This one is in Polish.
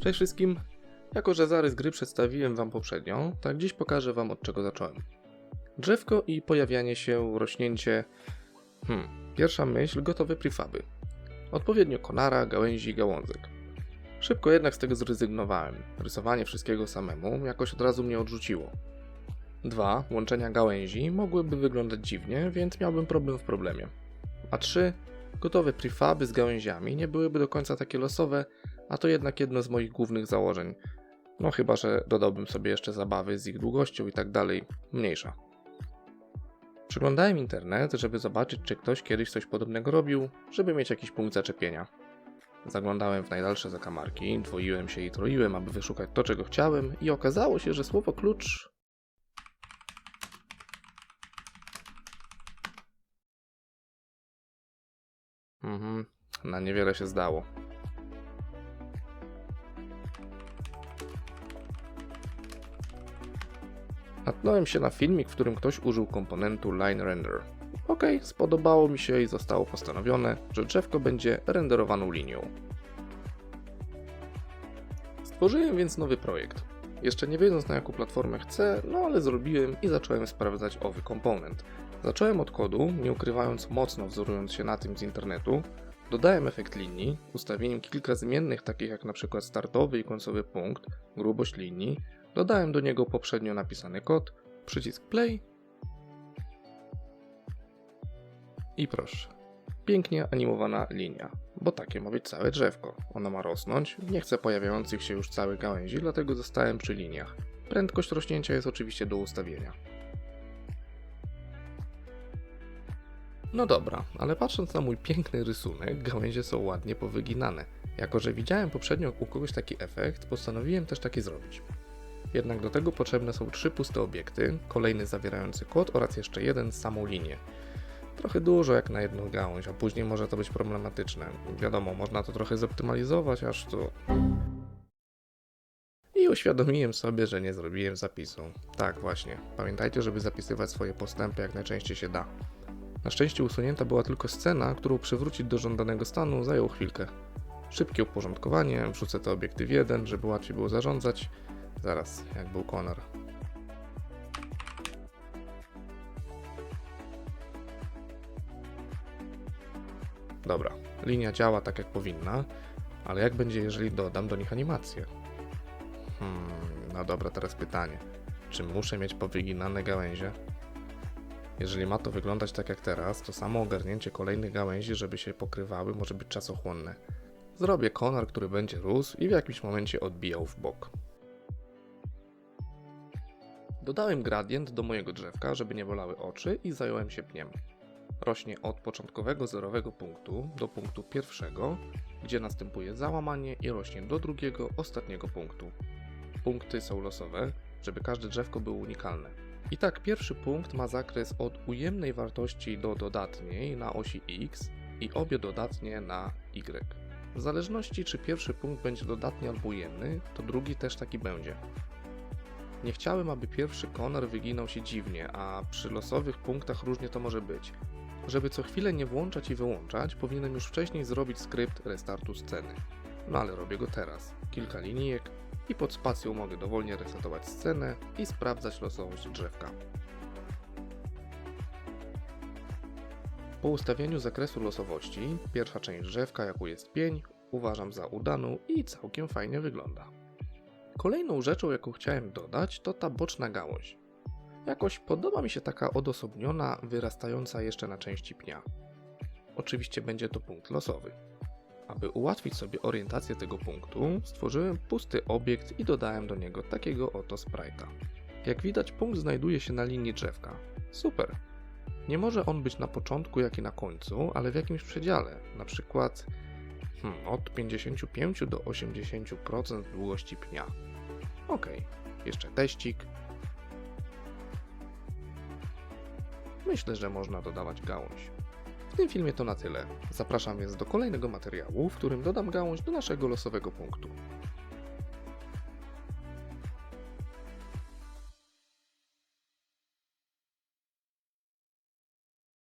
Cześć wszystkim. Jako, że zarys gry przedstawiłem wam poprzednio, tak dziś pokażę wam od czego zacząłem. Drzewko i pojawianie się, rośnięcie... Hmm, pierwsza myśl, gotowe prefaby. Odpowiednio konara, gałęzi, gałązek. Szybko jednak z tego zrezygnowałem. Rysowanie wszystkiego samemu jakoś od razu mnie odrzuciło. Dwa, łączenia gałęzi mogłyby wyglądać dziwnie, więc miałbym problem w problemie. A trzy, gotowe prefaby z gałęziami nie byłyby do końca takie losowe, a to jednak jedno z moich głównych założeń. No chyba, że dodałbym sobie jeszcze zabawy z ich długością i tak dalej. Mniejsza. Przeglądałem internet, żeby zobaczyć, czy ktoś kiedyś coś podobnego robił, żeby mieć jakiś punkt zaczepienia. Zaglądałem w najdalsze zakamarki, dwoiłem się i troiłem, aby wyszukać to, czego chciałem, i okazało się, że słowo klucz Mhm, na niewiele się zdało. Natknąłem się na filmik, w którym ktoś użył komponentu Line Render. Ok, spodobało mi się i zostało postanowione, że drzewko będzie renderowaną linią. Stworzyłem więc nowy projekt. Jeszcze nie wiedząc na jaką platformę chcę, no ale zrobiłem i zacząłem sprawdzać owy komponent. Zacząłem od kodu, nie ukrywając mocno wzorując się na tym z internetu. Dodałem efekt linii, ustawieniem kilka zmiennych takich jak np. startowy i końcowy punkt, grubość linii, Dodałem do niego poprzednio napisany kod, przycisk play i proszę. Pięknie animowana linia, bo takie ma być całe drzewko. Ono ma rosnąć, nie chcę pojawiających się już całych gałęzi, dlatego zostałem przy liniach. Prędkość rośnięcia jest oczywiście do ustawienia. No dobra, ale patrząc na mój piękny rysunek, gałęzie są ładnie powyginane. Jako, że widziałem poprzednio u kogoś taki efekt, postanowiłem też taki zrobić. Jednak do tego potrzebne są trzy puste obiekty, kolejny zawierający kod oraz jeszcze jeden z samą linię. Trochę dużo jak na jedną gałąź, a później może to być problematyczne. Wiadomo, można to trochę zoptymalizować, aż to... I uświadomiłem sobie, że nie zrobiłem zapisu. Tak, właśnie. Pamiętajcie, żeby zapisywać swoje postępy jak najczęściej się da. Na szczęście usunięta była tylko scena, którą przywrócić do żądanego stanu zajął chwilkę. Szybkie uporządkowanie, wrzucę te obiekty w jeden, żeby łatwiej było zarządzać. Zaraz, jak był Conor. Dobra, linia działa tak jak powinna, ale jak będzie, jeżeli dodam do nich animację? Hmm, no dobra, teraz pytanie. Czy muszę mieć powyginane gałęzie? Jeżeli ma to wyglądać tak jak teraz, to samo ogarnięcie kolejnych gałęzi, żeby się pokrywały, może być czasochłonne. Zrobię konar, który będzie rósł i w jakimś momencie odbijał w bok. Dodałem gradient do mojego drzewka, żeby nie bolały oczy i zająłem się pniem. Rośnie od początkowego zerowego punktu do punktu pierwszego, gdzie następuje załamanie i rośnie do drugiego, ostatniego punktu. Punkty są losowe, żeby każde drzewko było unikalne. I tak pierwszy punkt ma zakres od ujemnej wartości do dodatniej na osi x i obie dodatnie na y. W zależności czy pierwszy punkt będzie dodatni albo ujemny, to drugi też taki będzie. Nie chciałem, aby pierwszy konar wyginał się dziwnie, a przy losowych punktach różnie to może być. Żeby co chwilę nie włączać i wyłączać, powinienem już wcześniej zrobić skrypt restartu sceny. No ale robię go teraz. Kilka linijek i pod spacją mogę dowolnie resetować scenę i sprawdzać losowość drzewka. Po ustawieniu zakresu losowości, pierwsza część drzewka, jaką jest pień, uważam za udaną i całkiem fajnie wygląda. Kolejną rzeczą, jaką chciałem dodać, to ta boczna gałąź. Jakoś podoba mi się taka odosobniona, wyrastająca jeszcze na części pnia. Oczywiście będzie to punkt losowy. Aby ułatwić sobie orientację tego punktu, stworzyłem pusty obiekt i dodałem do niego takiego oto sprite'a. Jak widać, punkt znajduje się na linii drzewka. Super! Nie może on być na początku, jak i na końcu, ale w jakimś przedziale, na przykład hmm, od 55 do 80% długości pnia. Ok, jeszcze teścik. Myślę, że można dodawać gałąź. W tym filmie to na tyle. Zapraszam więc do kolejnego materiału, w którym dodam gałąź do naszego losowego punktu.